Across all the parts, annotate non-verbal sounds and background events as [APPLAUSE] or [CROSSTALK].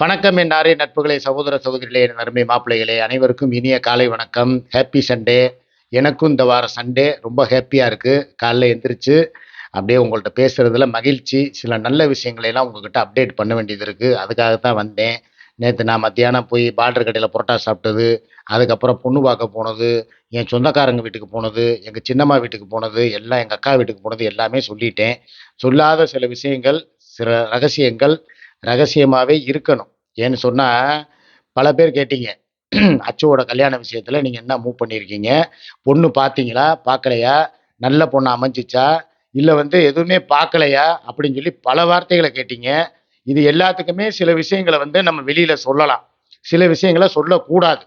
வணக்கம் என் நாரே நட்புகளை சகோதர சகோதரிகளே என் அருமை மாப்பிள்ளைகளே அனைவருக்கும் இனிய காலை வணக்கம். ஹாப்பி சண்டே எனக்கும் இந்த வாரம் சண்டே ரொம்ப ஹாப்பியாக இருக்குது காலைல எந்திரிச்சு அப்படியே உங்கள்கிட்ட பேசுகிறதுல மகிழ்ச்சி. சில நல்ல விஷயங்களை எல்லாம் உங்ககிட்ட அப்டேட் பண்ண வேண்டியது இருக்குது அதுக்காக தான் வந்தேன். நேற்று நான் மத்தியானம் போய் பார்டர் கடையில் புரோட்டா சாப்பிட்டது. அதுக்கப்புறம் பொண்ணு பார்க்க போனது. என் சொந்தக்காரங்க வீட்டுக்கு போனது. எங்கள் சின்னம்மா வீட்டுக்கு போனது. எல்லாம் எங்கள் அக்கா வீட்டுக்கு போனது. எல்லாமே சொல்லிட்டேன். சொல்லாத சில விஷயங்கள் சில ரகசியங்கள் ரகசியமாகவே இருக்கணும். ஏன்னு சொன்னால் பல பேர் கேட்டீங்க [CLEARS THROAT] அச்சுவோட கல்யாண விஷயத்தில் நீங்கள் என்ன மூவ் பண்ணியிருக்கீங்க பொண்ணு பார்த்தீங்களா பார்க்கலையா நல்ல பொண்ணு அமைஞ்சிச்சா? இல்லை வந்து எதுவுமே பார்க்கலையா அப்படின்னு சொல்லி பல வார்த்தைகளை கேட்டீங்க. இது எல்லாத்துக்குமே சில விஷயங்களை வந்து நம்ம வெளியில் சொல்லலாம். சில விஷயங்களை சொல்லக்கூடாது.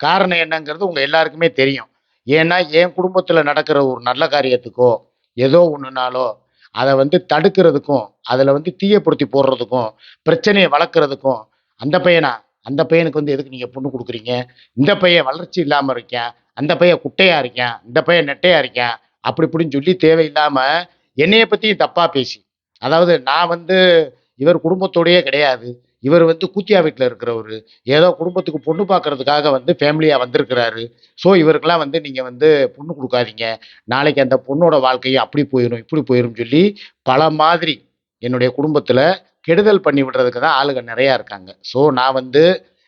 காரணம் என்னங்கிறது உங்கள் எல்லாருக்குமே தெரியும். ஏன்னா என் குடும்பத்தில் நடக்கிற ஒரு நல்ல காரியத்துக்கோ ஏதோ ஒன்றுனாலோ அதை வந்து தடுக்கிறதுக்கும் அதில் வந்து தீயப்படுத்தி போடுறதுக்கும் பிரச்சனையை வளர்க்குறதுக்கும் அந்த பையனா? அந்த பையனுக்கு வந்து எதுக்கு நீங்கள் பொண்ணு கொடுக்குறீங்க? இந்த பையன் வளர்ச்சி இல்லாமல் இருக்கேன். அந்த பையன் குட்டையாக இருக்கேன். இந்த பையன் நெட்டையாக இருக்கேன். அப்படி இப்படின்னு சொல்லி தேவையில்லாமல் என்னையை பற்றியும் தப்பாக பேசி. அதாவது நான் வந்து இவர் குடும்பத்தோடையே கிடையாது. இவர் வந்து கூத்தியா வீட்டில் இருக்கிறவர். ஏதோ குடும்பத்துக்கு பொண்ணு பார்க்கறதுக்காக வந்து ஃபேமிலியாக வந்திருக்கிறாரு. ஸோ இவருக்கெல்லாம் வந்து நீங்கள் வந்து பொண்ணு கொடுக்காதீங்க. நாளைக்கு அந்த பொண்ணோட வாழ்க்கையும் அப்படி போயிடும் இப்படி போயிடும் சொல்லி பல மாதிரி என்னுடைய குடும்பத்தில் கெடுதல் பண்ணி விடுறதுக்கு தான் ஆளுங்க நிறையா இருக்காங்க. ஸோ நான் வந்து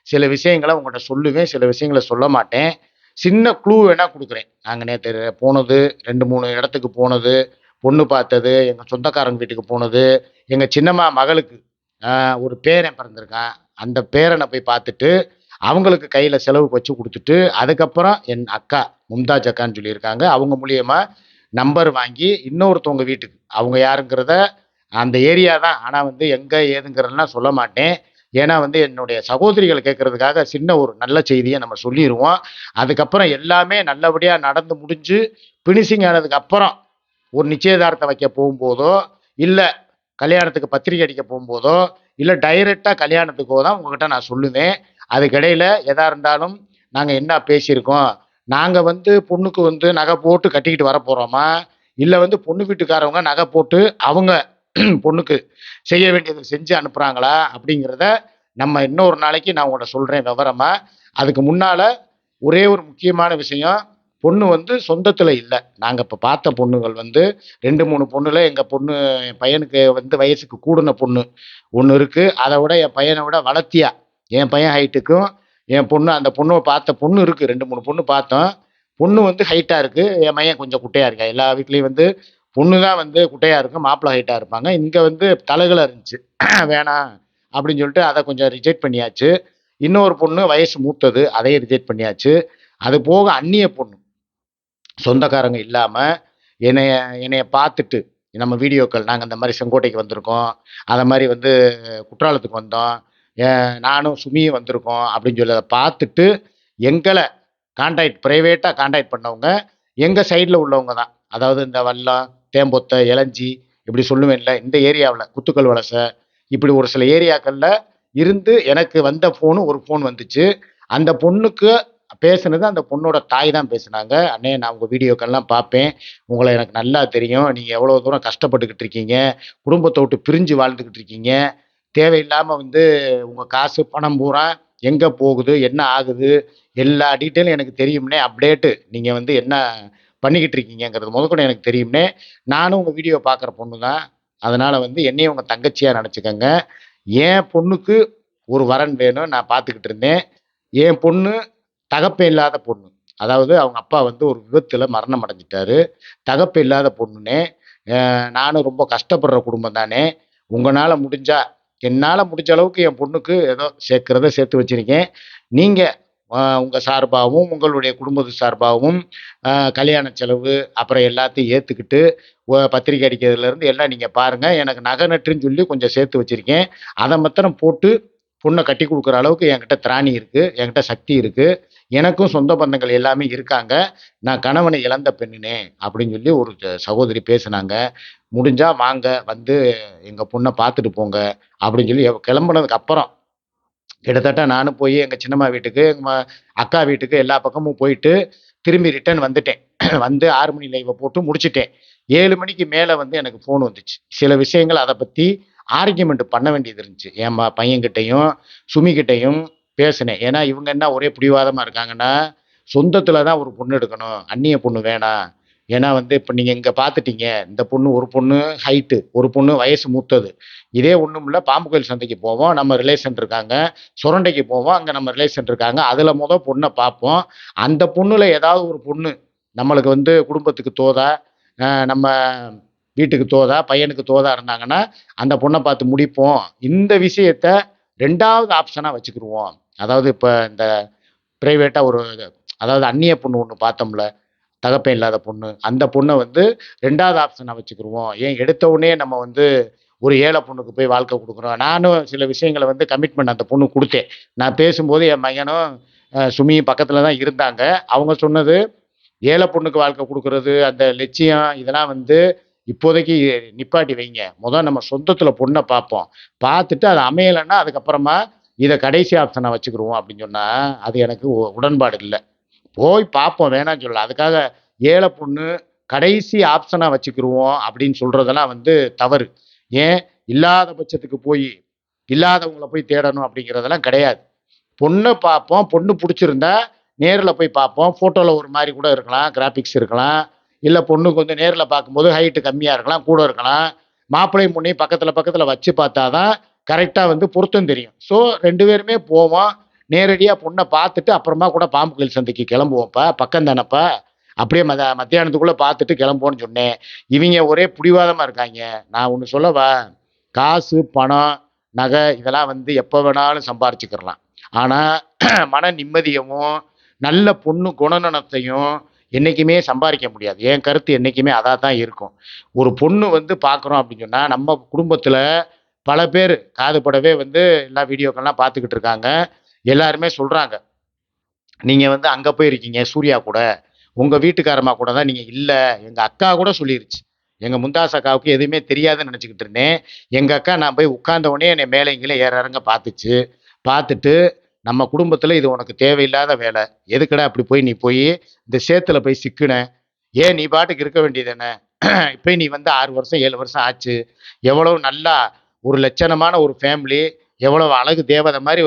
சில விஷயங்களை உங்கள்கிட்ட சொல்லுவேன் சில விஷயங்களை சொல்ல மாட்டேன். சின்ன க்ளூ வேணால் கொடுக்குறேன். நாங்கள் நேற்று போனது ரெண்டு மூணு இடத்துக்கு போனது பொண்ணு பார்த்தது எங்கள் சொந்தக்காரங்க வீட்டுக்கு போனது எங்கள் சின்னம்மா மகளுக்கு ஒரு பேரன் பிறந்திருக்கான் அந்த பேரனை போய் பார்த்துட்டு அவங்களுக்கு கையில் செலவுக்கு வச்சு கொடுத்துட்டு அதுக்கப்புறம் என் அக்கா மும்தாஜ் அக்கான்னு சொல்லியிருக்காங்க. அவங்க மூலியமாக நம்பர் வாங்கி இன்னொருத்தவங்க வீட்டுக்கு அவங்க யாருங்கிறத அந்த ஏரியா தான். ஆனால் வந்து எங்கே ஏதுங்கிறதுலாம் சொல்ல மாட்டேன். ஏன்னா வந்து என்னுடைய சகோதரிகள் கேட்கறதுக்காக சின்ன ஒரு நல்ல செய்தியை நம்ம சொல்லிடுவோம் அதுக்கப்புறம் எல்லாமே நல்லபடியாக நடந்து முடிஞ்சு ஃபினிஷிங் ஆனதுக்கு அப்புறம் ஒரு நிச்சயதார்த்தம் வைக்க போகும்போதோ இல்லை கல்யாணத்துக்கு பத்திரிக்கை அடிக்க போகும்போதோ இல்லை டைரெக்டாக கல்யாணத்துக்கோ தான் உங்ககிட்ட நான் சொல்லுவேன். அதுக்கிடையில் எதா இருந்தாலும் நாங்கள் என்ன பேசியிருக்கோம்? நாங்கள் வந்து பொண்ணுக்கு வந்து நகை போட்டு கட்டிக்கிட்டு வர போகிறோமா இல்லை வந்து பொண்ணு வீட்டுக்காரவங்க நகை போட்டு அவங்க பொண்ணுக்கு செய்ய வேண்டியதை செஞ்சு அனுப்புகிறாங்களா அப்படிங்கிறத நம்ம இன்னொரு நாளைக்கு நான் உங்கள்கிட்ட சொல்கிறேன் விவரமாக அதுக்கு முன்னால் ஒரே ஒரு முக்கியமான விஷயம் பொண்ணு வந்து சொந்தத்தில் இல்லை. நாங்கள் இப்போ பார்த்த பொண்ணுகள் வந்து ரெண்டு மூணு பொண்ணுல எங்கள் பொண்ணு என் பையனுக்கு வந்து வயசுக்கு கூடின பொண்ணு ஒன்று இருக்குது அதை விட என் பையனை விட வளர்த்தியா? என் பையன் ஹைட்டுக்கும் என் பொண்ணு அந்த பொண்ணை பார்த்த பொண்ணு இருக்குது ரெண்டு மூணு பொண்ணு பார்த்தோம். பொண்ணு வந்து ஹைட்டாக இருக்குது என் பையன் கொஞ்சம் குட்டையாக இருக்கா? எல்லா வீட்லேயும் வந்து பொண்ணு தான் வந்து குட்டையாக இருக்கும் மாப்பிள்ளை ஹைட்டாக இருப்பாங்க. இங்கே வந்து தலைகளை இருந்துச்சு. [CLEARS THROAT] வேணாம் அப்படின்னு சொல்லிட்டு அதை கொஞ்சம் ரிஜெக்ட் பண்ணியாச்சு. இன்னொரு பொண்ணு வயசு மூத்தது அதையும் ரிஜெக்ட் பண்ணியாச்சு. அது போக அந்நிய பொண்ணு. சொந்தக்காரங்க இல்லாமல் என்னைய என்னைய பார்த்துட்டு நம்ம வீடியோக்கள் நாங்கள் இந்த மாதிரி செங்கோட்டைக்கு வந்திருக்கோம். அதை மாதிரி வந்து குற்றாலத்துக்கு வந்தோம். நானும் சுமியும் வந்திருக்கோம் அப்படின்னு சொல்லி அதை பார்த்துட்டு எங்களை கான்டாக்ட் ப்ரைவேட்டாக கான்டாக்ட் பண்ணவங்க எங்கள் சைடில் உள்ளவங்க தான். அதாவது இந்த வல்லம் தேம்பொத்தை இளஞ்சி இப்படி சொல்லுவேன்ல இந்த ஏரியாவில் குத்துக்கல் வலசை இப்படி ஒரு சில ஏரியாக்களில் இருந்து எனக்கு வந்த ஃபோனு ஒரு ஃபோன் வந்துச்சு. அந்த பொண்ணுக்கு பேசுனது அந்த பொண்ணோட தாய் தான் பேசுனாங்க. அண்ணே நான் உங்கள் வீடியோக்கள்லாம் பார்ப்பேன் உங்களை எனக்கு நல்லா தெரியும். நீங்கள் எவ்வளோ தூரம் கஷ்டப்பட்டுக்கிட்டு இருக்கீங்க. குடும்பத்தை விட்டு பிரிஞ்சு வாழ்ந்துக்கிட்டு இருக்கீங்க. தேவையில்லாமல் வந்து உங்கள் காசு பணம் பூரா எங்கே போகுது? என்ன ஆகுது? எல்லா டீட்டெயிலும் எனக்கு தெரியும்னே அப்டேட்டு நீங்கள் வந்து என்ன பண்ணிக்கிட்டு இருக்கீங்கங்கிறது முதற்கொண்டு எனக்கு தெரியும்னே. நானும் உங்கள் வீடியோ பார்க்குற பொண்ணு தான் அதனால் வந்து என்னையும் உங்கள் தங்கச்சியாக நினச்சிக்கோங்க. என் பொண்ணுக்கு ஒரு வரன் வேணும் நான் பார்த்துக்கிட்டு இருந்தேன். என் பொண்ணு தகப்பே இல்லாத பொண்ணு. அதாவது அவங்க அப்பா வந்து ஒரு விபத்தில் மரணம் அடைஞ்சிட்டாரு. தகப்பு இல்லாத பொண்ணுனே. நானும் ரொம்ப கஷ்டப்படுற குடும்பம் தானே. உங்களால் முடிஞ்சா என்னால் முடிஞ்ச அளவுக்கு என் பொண்ணுக்கு ஏதோ சேர்க்குறத சேர்த்து வச்சிருக்கேன். நீங்கள் உங்கள் சார்பாகவும் உங்களுடைய குடும்பத்து சார்பாகவும் கல்யாண செலவு அப்புறம் எல்லாத்தையும் ஏற்றுக்கிட்டு பத்திரிக்கை அடிக்கிறதுலேருந்து எல்லாம் நீங்கள் பாருங்கள் எனக்கு நகை நட்டுன்னு சொல்லி கொஞ்சம் சேர்த்து வச்சுருக்கேன். அதை மாத்திரம் போட்டு பொண்ணை கட்டி கொடுக்குற அளவுக்கு என்கிட்ட திராணி இருக்குது என்கிட்ட சக்தி இருக்குது எனக்கும் சொந்த பந்தங்கள் எல்லாமே இருக்காங்க. நான் கணவனை இழந்த பெண்ணுனே அப்படின்னு சொல்லி ஒரு சகோதரி பேசுனாங்க. முடிஞ்சால் வாங்க வந்து எங்கள் பொண்ணை பார்த்துட்டு போங்க அப்படின்னு சொல்லி கிளம்புனதுக்கு அப்புறம் கிட்டத்தட்ட நானும் போய் எங்கள் சின்னம்மா வீட்டுக்கு எங்கள் அக்கா வீட்டுக்கு எல்லா பக்கமும் போயிட்டு திரும்பி ரிட்டர்ன் வந்துட்டேன். [CLEARS THROAT] வந்து ஆறு மணி லைவை போட்டு முடிச்சிட்டேன். ஏழு மணிக்கு மேலே வந்து எனக்கு ஃபோன் வந்துச்சு. சில விஷயங்கள் அதை பற்றி ஆர்கியூமெண்ட் பண்ண வேண்டியது இருந்துச்சு. என் பையன்கிட்டையும் சுமிக்கிட்டையும் பேசினேன். ஏன்னா இவங்க என்ன ஒரே பிடிவாதமாக இருக்காங்கன்னா சொந்தத்தில் தான் ஒரு பொண்ணு எடுக்கணும். அந்நிய பொண்ணு வேணாம். ஏன்னா வந்து இப்போ நீங்கள் இங்கே பார்த்துட்டீங்க இந்த பொண்ணு ஒரு பொண்ணு ஹைட்டு ஒரு பொண்ணு வயசு மூத்தது. இதே ஒன்றும் இல்லை பாம்பு கோயில் சந்தைக்கு போவோம் நம்ம ரிலேஷன் இருக்காங்க சுரண்டைக்கு போவோம் அங்கே நம்ம ரிலேஷன் இருக்காங்க அதில் மொதல் பொண்ணை பார்ப்போம் அந்த பொண்ணில் ஏதாவது ஒரு பொண்ணு நம்மளுக்கு வந்து குடும்பத்துக்கு தோதா நம்ம வீட்டுக்கு தோதா பையனுக்கு தோதா இருந்தாங்கன்னா அந்த பொண்ணை பார்த்து முடிப்போம். இந்த விஷயத்த ரெண்டாவது ஆப்ஷனாக வச்சுக்கிடுவோம் அதாவது இப்போ இந்த ப்ரைவேட்டாக ஒரு அதாவது அந்நிய பொண்ணு ஒன்று பார்த்தோம்ல தகப்பன் இல்லாத பொண்ணு. அந்த பொண்ணை வந்து ரெண்டாவது ஆப்ஷனாக வச்சுக்கிருவோம். ஏன் எடுத்த உடனே நம்ம வந்து ஒரு ஏழை பொண்ணுக்கு போய் வாழ்க்கை கொடுக்குறோம். நானும் சில விஷயங்களை வந்து கமிட்மெண்ட் அந்த பொண்ணு கொடுத்தேன். நான் பேசும்போது என் மகனும் சுமியும் பக்கத்தில் தான் இருந்தாங்க. அவங்க சொன்னது ஏழை பொண்ணுக்கு வாழ்க்கை கொடுக்கறது அந்த லட்சியம் இதெல்லாம் வந்து இப்போதைக்கு நிப்பாட்டி வைங்க. முதல் நம்ம சொந்தத்தில் பொண்ணை பார்ப்போம். பார்த்துட்டு அது அமையலைன்னா அதுக்கப்புறமா இதை கடைசி ஆப்ஷனை வச்சுக்கிருவோம் அப்படின்னு சொன்னால் அது எனக்கு உ- உடன்பாடு இல்லை. போய் பார்ப்போம் வேணாம்னு சொல்லல. அதுக்காக ஏழை பொண்ணு கடைசி ஆப்ஷனாக வச்சுக்கிருவோம் அப்படின்னு சொல்கிறதெல்லாம் வந்து தவறு. ஏன்? இல்லாத பட்சத்துக்கு போய் இல்லாதவங்களை போய் தேடணும் அப்படிங்கிறதெல்லாம் கிடையாது. பொண்ணை பார்ப்போம் பொண்ணு பிடிச்சிருந்தா நேரில் போய் பார்ப்போம். ஃபோட்டோவில் ஒரு மாதிரி கூட இருக்கலாம் கிராஃபிக்ஸ் இருக்கலாம். இல்லை பொண்ணுக்கு வந்து நேரில் பார்க்கும்போது ஹைட்டு கம்மியாக இருக்கலாம் கூட இருக்கலாம். மாப்பிள்ளையும் பொண்ணையும் பக்கத்தில் பக்கத்தில் வச்சு பார்த்தா தான் கரெக்டாக வந்து பொருத்தம் தெரியும். ஸோ ரெண்டு பேருமே போவோம். நேரடியாக பொண்ணை பார்த்துட்டு அப்புறமா கூட பாம்பு கோயில் சந்தைக்கு கிளம்புவோம்ப்பா. பக்கம் தானப்பா. அப்படியே மத மத்தியானத்துக்குள்ளே பார்த்துட்டு கிளம்புவோன்னு சொன்னேன். இவங்க ஒரே பிடிவாதமாக இருக்காங்க. நான் ஒன்று சொல்லவா? காசு பணம் நகை இதெல்லாம் வந்து எப்போ வேணாலும் சம்பாரிச்சுக்கிறலாம். ஆனால் [CLEARS THROAT] மன நிம்மதியவும் நல்ல பொண்ணு குணநலத்தையும் என்றைக்குமே சம்பாதிக்க முடியாது. என் கருத்து என்றைக்குமே அதாக தான் இருக்கும். ஒரு பொண்ணு வந்து பார்க்குறோம் அப்படின்னு சொன்னால் நம்ம குடும்பத்தில் பல பேர் காதுபடவே வந்து எல்லா வீடியோக்கள்லாம் பார்த்துக்கிட்டு இருக்காங்க. எல்லாருமே சொல்கிறாங்க நீங்கள் வந்து அங்கே போயிருக்கீங்க சூர்யா கூட. உங்கள் வீட்டுக்காரமா கூட தான் நீங்கள் இல்லை. எங்கள் அக்கா கூட சொல்லிருச்சு. எங்கள் முந்தாஸ் அக்காவுக்கு எதுவுமே தெரியாதுன்னு நினச்சிக்கிட்டு இருந்தேன். எங்கள் அக்கா நான் போய் உட்காந்தவொடனே உடனே என்னை மேலே இங்கே ஏற இறங்க பார்த்துச்சு. பார்த்துட்டு நம்ம குடும்பத்தில் இது உனக்கு தேவையில்லாத வேலை. எதுக்குடா அப்படி போய் நீ போய் இந்த சேத்துல போய் சிக்கின? ஏன் நீ பாட்டுக்கு இருக்க வேண்டியது என்ன? [CLEARS THROAT] இப்போ நீ வந்து ஆறு வருஷம் ஏழு வருஷம் ஆச்சு. எவ்வளோ நல்லா ஒரு லட்சணமான ஒரு ஃபேமிலி எவ்வளோ அழகு தேவதை மாதிரி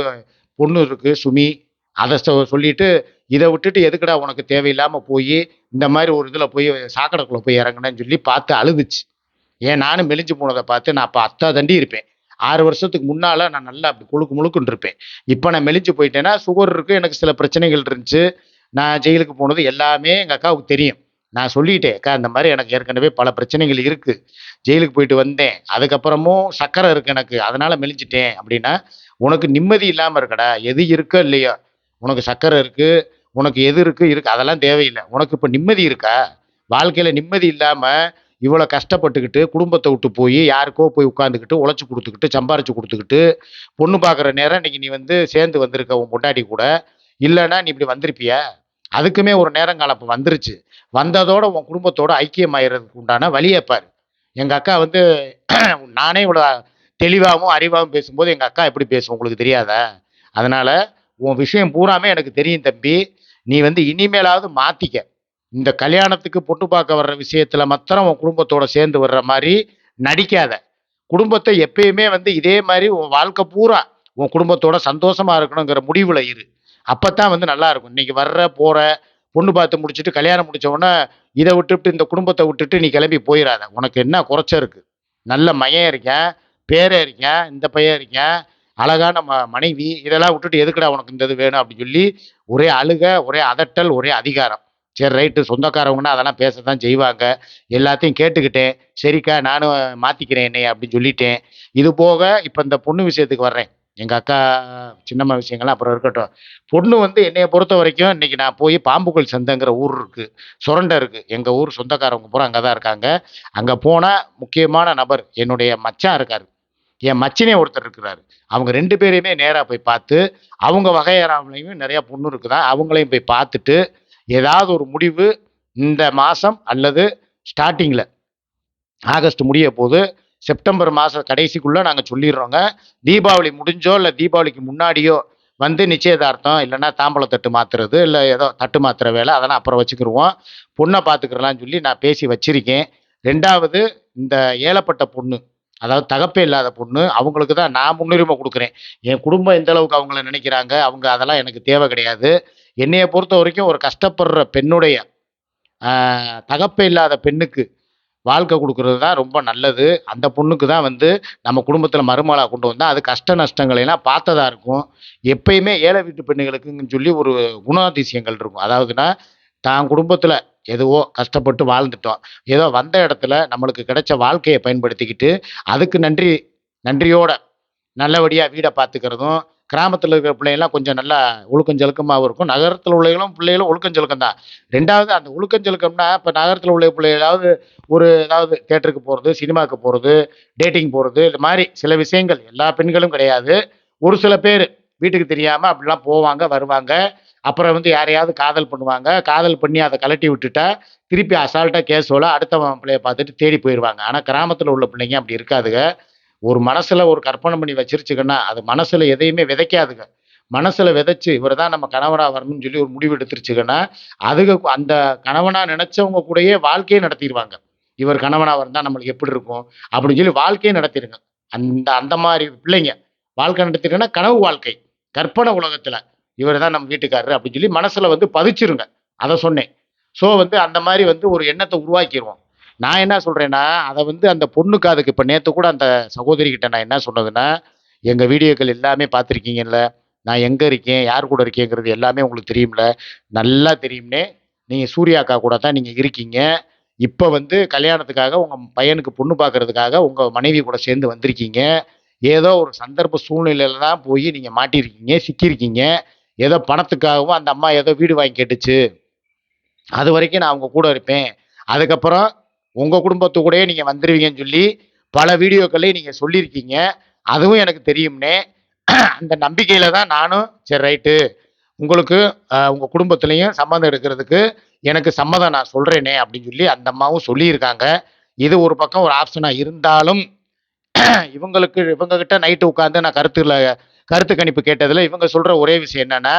பொண்ணு இருக்கு சுமி. அதை சொல்லிட்டு இதை விட்டுட்டு எதுக்குடா உனக்கு தேவையில்லாமல் போய் இந்த மாதிரி ஒரு இதில் போய் சாக்கடைக்குள்ளே போய் இறங்குனேன்னு சொல்லி பார்த்து அழுதுச்சு. ஏன் நானும் மெலிஞ்சு போனதை பார்த்து நான் அப்போ அத்தா தண்டி இருப்பேன். ஆறு வருஷத்துக்கு முன்னால் நான் நல்லா அப்படி குழுக்கு முழுக்குன்னு இருப்பேன். இப்போ நான் மெலிஞ்சு போயிட்டேன்னா சுகர் இருக்குது எனக்கு சில பிரச்சனைகள் இருந்துச்சு. நான் ஜெயிலுக்கு போனது எல்லாமே எங்கள் அக்காவுக்கு தெரியும். நான் சொல்லிட்டேன் அக்கா இந்த மாதிரி எனக்கு ஏற்கனவே பல பிரச்சனைகள் இருக்குது ஜெயிலுக்கு போயிட்டு வந்தேன். அதுக்கப்புறமும் சக்கரை இருக்குது எனக்கு. அதனால் மெலிஞ்சிட்டேன். அப்படின்னா உனக்கு நிம்மதி இல்லாமல் இருக்கடா எது இருக்கோ இல்லையோ. உனக்கு சக்கரை இருக்குது உனக்கு எது இருக்குது இருக்கு அதெல்லாம் தேவையில்லை. உனக்கு இப்போ நிம்மதி இருக்கா? வாழ்க்கையில் நிம்மதி இல்லாமல் இவ்வளோ கஷ்டப்பட்டுக்கிட்டு குடும்பத்தை விட்டு போய் யாருக்கோ போய் உட்காந்துக்கிட்டு உழைச்சி கொடுத்துக்கிட்டு சம்பாரிச்சு கொடுத்துக்கிட்டு பொண்ணு பார்க்குற நேரம் இன்னைக்கு நீ வந்து சேர்ந்து வந்திருக்க உன் பொண்டாட்டி கூட. இல்லைன்னா நீ இப்படி வந்திருப்பியா? அதுக்குமே ஒரு நேரங்காலம் இப்போ வந்துருச்சு. வந்ததோட உன் குடும்பத்தோட ஐக்கியமாயிறதுக்கு உண்டான வழியை பாரு. எங்கள் அக்கா வந்து [CLEARS THROAT] நானே இவ்வளோ தெளிவாகவும் அறிவாகவும் பேசும்போது எங்கள் அக்கா எப்படி பேசும் உங்களுக்கு தெரியாதா? அதனால் உன் விஷயம் பூராமே எனக்கு தெரியும் தம்பி. நீ வந்து இனிமேலாவது மாற்றிக்க இந்த கல்யாணத்துக்கு பொண்ணு பார்க்க வர்ற விஷயத்தில் மாத்திரம் உன் குடும்பத்தோட சேர்ந்து வர்ற மாதிரி நடிக்காத. குடும்பத்தை எப்பயுமே வந்து இதே மாதிரி உன் வாழ்க்கை பூரா உன் குடும்பத்தோட சந்தோஷமா இருக்கணுங்கிற முடிவில் இரு. அப்போத்தான் வந்து நல்லா இருக்கும். இன்னைக்கு வர்ற போகிற பொண்ணு பார்த்து முடிச்சுட்டு கல்யாணம் முடிச்ச இதை விட்டுட்டு இந்த குடும்பத்தை விட்டுட்டு நீ கிளம்பி போயிடாத உனக்கு என்ன குறைச்ச இருக்கு? நல்ல மயம் இருக்கேன். பேரறிங்க இருக்கேன் இந்த பையன் இருக்கேன் அழகான ம மனைவி இதெல்லாம் விட்டுட்டு எதுக்குடா உனக்கு இந்த இது வேணும் அப்படின்னு சொல்லி ஒரே அழுக ஒரே அதட்டல் ஒரே அதிகாரம். சரி ரைட்டு சொந்தக்காரவங்கன்னா அதெல்லாம் பேச தான் செய்வாங்க. எல்லாத்தையும் கேட்டுக்கிட்டேன். சரிக்கா நானும் மாற்றிக்கிறேன் என்னை அப்படின்னு சொல்லிட்டேன். இது போக இப்போ இந்த பொண்ணு விஷயத்துக்கு வர்றேன். எங்கள் அக்கா சின்னம்மா விஷயங்கள்லாம் அப்புறம் இருக்கட்டும். பொண்ணு வந்து என்னையை பொறுத்த வரைக்கும் இன்றைக்கி நான் போய் பாம்புக்கோயில் சந்தைங்கிற ஊர் இருக்குது சுரண்டை இருக்குது எங்கள் ஊர் சொந்தக்காரவங்க பூரா அங்கே தான் இருக்காங்க. அங்கே போனால் முக்கியமான நபர் என்னுடைய மச்சான் இருக்கார். என் மச்சினே ஒருத்தர் இருக்கிறாரு. அவங்க ரெண்டு பேரையுமே நேராக போய் பார்த்து அவங்க வகையறாமலையும் நிறையா பொண்ணு இருக்குதா அவங்களையும் போய் பார்த்துட்டு ஏதாவது ஒரு முடிவு இந்த மாதம் அல்லது ஸ்டார்டிங்கில் ஆகஸ்ட் முடிய போது செப்டம்பர் மாத கடைசிக்குள்ளே நாங்கள் சொல்லிடுறோங்க. தீபாவளி முடிஞ்சோ இல்லை தீபாவளிக்கு முன்னாடியோ வந்து நிச்சயதார்த்தம் இல்லைன்னா தாம்பழம் தட்டு மாற்றுறது இல்லை ஏதோ தட்டு மாத்துற வேலை அதெல்லாம் அப்புறம் வச்சுக்கிடுவோம் பொண்ணை பார்த்துக்கிறலாம்னு சொல்லி நான் பேசி வச்சிருக்கேன். ரெண்டாவது இந்த ஏழப்பட்ட பொண்ணு அதாவது தகப்பே இல்லாத பொண்ணு. அவங்களுக்கு தான் நான் முன்னுரிமை கொடுக்குறேன். என் குடும்பம் எந்த அளவுக்கு அவங்கள நினைக்கிறாங்க அவங்க அதெல்லாம் எனக்கு தேவை கிடையாது. என்னையை பொறுத்த வரைக்கும் ஒரு கஷ்டப்படுற பெண்ணுடைய தகப்பே இல்லாத பெண்ணுக்கு வாழ்க்கை கொடுக்கறது தான் ரொம்ப நல்லது. அந்த பொண்ணுக்கு தான் வந்து நம்ம குடும்பத்தில் மருமகளாக கொண்டு வந்தால் அது கஷ்ட நஷ்டங்களை எல்லாம் பார்த்ததா இருக்கும். எப்பயுமே ஏழை வீட்டு பெண்ணுகளுக்குன்னு சொல்லி ஒரு குணாதிசயங்கள் இருக்கும். அதாவதுன்னா தான் குடும்பத்தில் எதுவோ கஷ்டப்பட்டு வாழ்ந்துட்டோம். ஏதோ வந்த இடத்துல நம்மளுக்கு கிடைச்ச வாழ்க்கையை பயன்படுத்திக்கிட்டு அதுக்கு நன்றி நன்றியோட நல்லபடியாக வீடை பார்த்துக்கிறதும் கிராமத்தில் இருக்கிற பிள்ளைங்களாம் கொஞ்சம் நல்லா ஒழுக்கஞ்சலுக்கமாகவும் இருக்கும். நகரத்தில் உள்ளவங்களும் பிள்ளைகளும் ஒழுக்கஞ்சலுக்கம் தான். ரெண்டாவது அந்த ஒழுக்கஞ்சலுக்கம்னா இப்போ நகரத்தில் உள்ள பிள்ளைகளாவது ஒரு ஏதாவது தேட்டருக்கு போகிறது சினிமாவுக்கு போகிறது டேட்டிங் போகிறது இது மாதிரி சில விஷயங்கள் எல்லா பெண்களும் கிடையாது. ஒரு சில பேர் வீட்டுக்கு தெரியாமல் அப்படிலாம் போவாங்க வருவாங்க. அப்புறம் வந்து யாரையாவது காதல் பண்ணுவாங்க. காதல் பண்ணி அதை கலட்டி விட்டுட்டா திருப்பி அசால்ட்டாக கேஸோட அடுத்தவன் பிள்ளைய பார்த்துட்டு தேடி போயிடுவாங்க. ஆனால் கிராமத்தில் உள்ள பிள்ளைங்க அப்படி இருக்காதுங்க ஒரு மனசில் ஒரு கற்பனை பண்ணி வச்சிருச்சுங்கன்னா அது மனசில் எதையுமே விதைக்காதுங்க மனசில் விதைச்சு இவர் தான் நம்ம கணவனாக வரணும்னு சொல்லி ஒரு முடிவு எடுத்துருச்சுங்கன்னா அதுக்கு அந்த கணவனாக நினச்சவங்க கூடயே வாழ்க்கையை நடத்திடுவாங்க. இவர் கணவனாக இருந்தால் நம்மளுக்கு எப்படி இருக்கும்? அப்படின்னு சொல்லி வாழ்க்கையை நடத்திடுங்க. அந்த அந்த மாதிரி பிள்ளைங்க வாழ்க்கை நடத்திருங்கன்னா கனவு வாழ்க்கை. கற்பனை உலகத்தில். இவர் தான் நம்ம வீட்டுக்காரரு அப்படின்னு சொல்லி மனசில் வந்து பதிச்சிருங்க. அதை சொன்னேன். ஸோ வந்து அந்த மாதிரி வந்து ஒரு எண்ணத்தை உருவாக்கிடுவோம் நான் என்ன சொல்கிறேன்னா அதை வந்து அந்த பொண்ணுக்கு அதுக்கு இப்போ நேற்று கூட அந்த சகோதரி கிட்ட நான் என்ன சொன்னதுன்னா எங்கள் வீடியோக்கள் எல்லாமே பார்த்துருக்கீங்கல்ல? நான் எங்கே இருக்கேன்? யார் கூட இருக்கேங்கிறது எல்லாமே உங்களுக்கு தெரியும்ல? நல்லா தெரியும்னே. நீங்கள் சூர்யா அக்கா கூட தான் நீங்கள் இருக்கீங்க. இப்போ வந்து கல்யாணத்துக்காக உங்கள் பையனுக்கு பொண்ணு பார்க்கறதுக்காக உங்கள் மனைவி கூட சேர்ந்து வந்திருக்கீங்க. ஏதோ ஒரு சந்தர்ப்ப சூழ்நிலையில தான் போய் நீங்கள் மாட்டியிருக்கீங்க சிக்கியிருக்கீங்க. ஏதோ பணத்துக்காகவும் அந்த அம்மா ஏதோ வீடு வாங்கி கேட்டுச்சு. அது வரைக்கும் நான் அவங்க கூட இருப்பேன். அதுக்கப்புறம் உங்கள் குடும்பத்து கூடயே நீங்கள் வந்துடுவீங்கன்னு சொல்லி பல வீடியோக்களையும் நீங்கள் சொல்லியிருக்கீங்க. அதுவும் எனக்கு தெரியும்னே. அந்த நம்பிக்கையில் தான் நானும் சரி ரைட்டு. உங்களுக்கு உங்கள் குடும்பத்துலேயும் சம்மந்தம் எடுக்கிறதுக்கு எனக்கு சம்மதம் நான் சொல்கிறேனே அப்படின்னு சொல்லி அந்த அம்மாவும் சொல்லியிருக்காங்க. இது ஒரு பக்கம் ஒரு ஆப்ஷனாக இருந்தாலும் இவங்களுக்கு இவங்ககிட்ட நைட்டு உட்காந்து நான் கருத்துல கருத்து கணிப்பு கேட்டதில் இவங்க சொல்கிற ஒரே விஷயம் என்னென்னா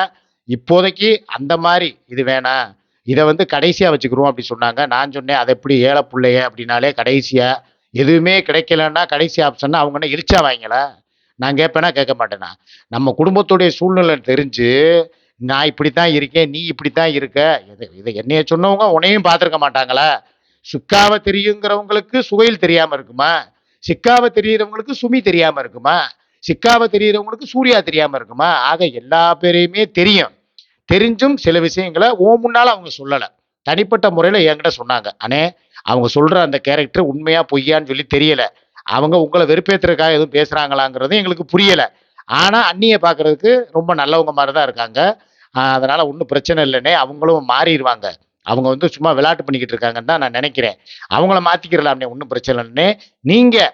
இப்போதைக்கு அந்த மாதிரி இது வேணாம். இதை வந்து கடைசியாக வச்சுக்கிறோம் அப்படி சொன்னாங்க. நான் சொன்னேன் அதை எப்படி ஏழை பிள்ளைய? அப்படின்னாலே கடைசியாக எதுவுமே கிடைக்கலன்னா கடைசி ஆப்ஷன்னா அவங்க என்ன இழிச்சா வாங்கல நான் கேட்பேனா கேட்க மாட்டேனா? நம்ம குடும்பத்துடைய சூழ்நிலை தெரிஞ்சு நான் இப்படி தான் இருக்கேன் நீ இப்படி தான் இருக்க. இது இதை என்னைய சொன்னவங்க உன்னையும் பார்த்துருக்க மாட்டாங்களா? சுக்காவை தெரியுங்கிறவங்களுக்கு சுவையில் தெரியாமல் இருக்குமா? சிக்காவை தெரியுறவங்களுக்கு சுமி தெரியாமல் இருக்குமா? சிக்காவை தெரியுறவங்களுக்கு சூர்யா தெரியாமல் இருக்குமா? ஆக எல்லா பேரையுமே தெரியும். தெரிஞ்சும் சில விஷயங்களை ஓ முன்னால் அவங்க சொல்லலை. தனிப்பட்ட முறையில் என்கிட்ட சொன்னாங்க. அண்ணே அவங்க சொல்கிற அந்த கேரக்டர் உண்மையா பொய்யான்னு சொல்லி தெரியல. அவங்க உங்களை வெறுப்பேற்றுறதுக்காக எதுவும் பேசுகிறாங்களாங்கிறது எங்களுக்கு புரியலை. ஆனால் அண்ணியை பார்க்கறதுக்கு ரொம்ப நல்லவங்க மாதிரி தான் இருக்காங்க. அதனால் அதனால ஒன்றும் பிரச்சனை இல்லைன்னே அவங்களும் மாறிடுவாங்க. அவங்க வந்து சும்மா விளையாட்டு பண்ணிக்கிட்டு இருக்காங்கன்னு தான் நான் நினைக்கிறேன். அவங்கள மாற்றிக்கிறலாம்னே ஒன்றும் பிரச்சனை இல்லைன்னே நீங்கள்